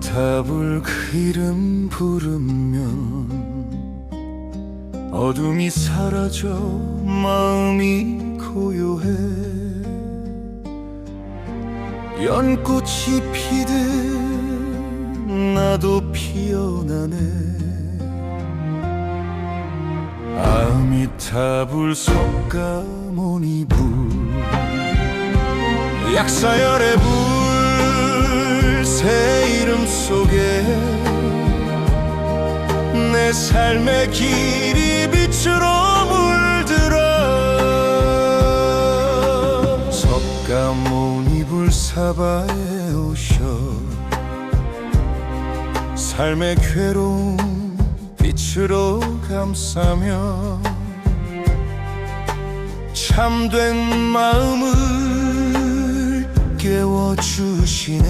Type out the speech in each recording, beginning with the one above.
아미타불 그 이름 부르면 어둠이 사라져 마음이 고요해. 연꽃이 피듯 나도 피어나네. 아미타불 석가모니 불 약사열의 불 새 이름 속에 내 삶의 길이 빛으로 물들어. 석가모니 불사바에 오셔 삶의 괴로움 빛으로 감싸며 참된 마음을 주시네.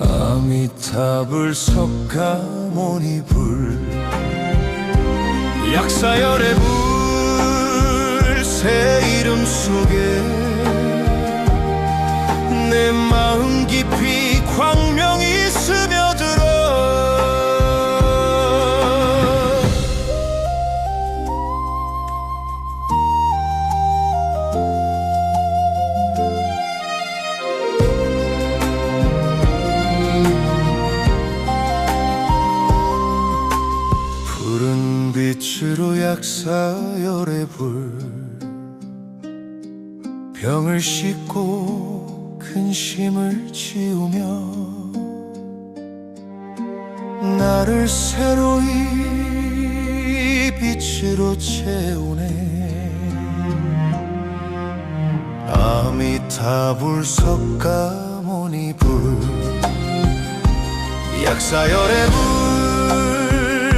아미타불 석가모니 불. 약사열의 불 새 이름 속에 내 마음 깊이 약사열의 불 병을 씻고 근심을 지우며 나를 새로이 빛으로 채우네. 아미타불 석 가모니 불 약사열의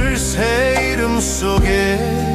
불새 이름 속에 내